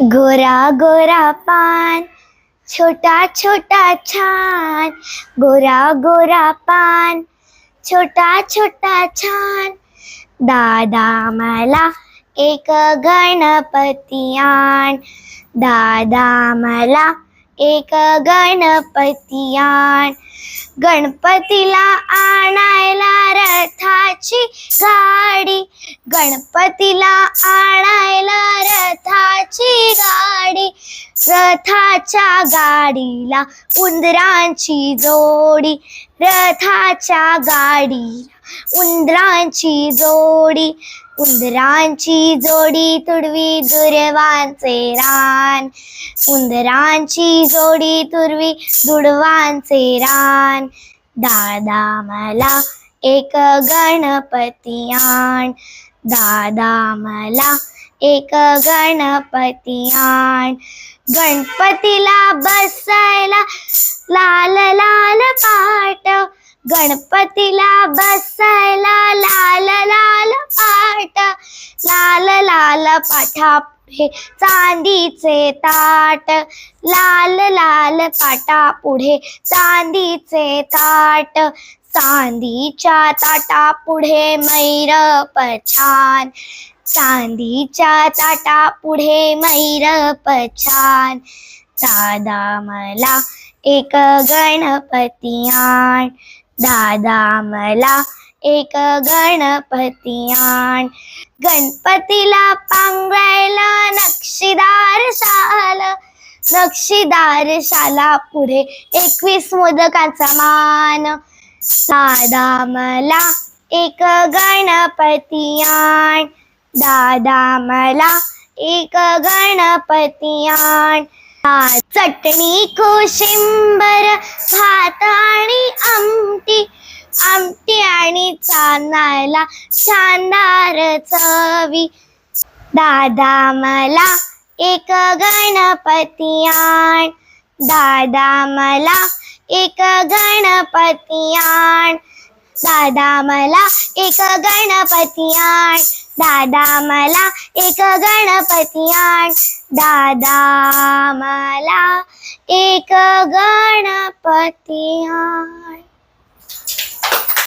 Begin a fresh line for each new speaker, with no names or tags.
गोरा गोरा पान छोटा छोटा छान गोरा गोरा पान छोटा छोटा छान. दादा मला एक गणपती आण. दादा मला एक गणपती आण. गणपतीला आणायला रथाची गाडी. गणपतीला आणायला रथाची गाडी रथाच्या गाडीला उंदरांची जोडी रथाच्या गाडीला उंदरांची जोडी उंदरांची जोडी तुडवी दुर्वांचे रान उंदरांची जोडी तुरवी दुडवांचे रान. दादा मला एक गणपती आण दादा मला एक गणपती आण गणपतीला बसायला लाल लाल पाट. गणपतीला बसायला लाल लाल पाट. लाल लाल पाठा पुढे चांदीचे ताट. लाल लाल पाटा पुढे चांदीचे ताट. चांदीच्या ताटा पुढे मैर पछान चांदीच्या ताटा पुढे मैर पछान. दादा मला एक गणपती आण. दादा मला एक गणपती आण. गणपतीला पांगळायला नक्षीदार शाल. नक्षीदार शाला पुढे एकवीस मोदकाचा मान. दादा मला एक गणपती आण. दादा मला एक गणपती आण चटणी कोशिंबर भात आणि आमटी. आमटी आणि चानायला शानदार चवी. दादा मला एक गणपती आण दादा मला एक गणपती आण दादा मला एक गणपती आण दादा मला एक गणपती आण. दादा मला एक गणपती आण.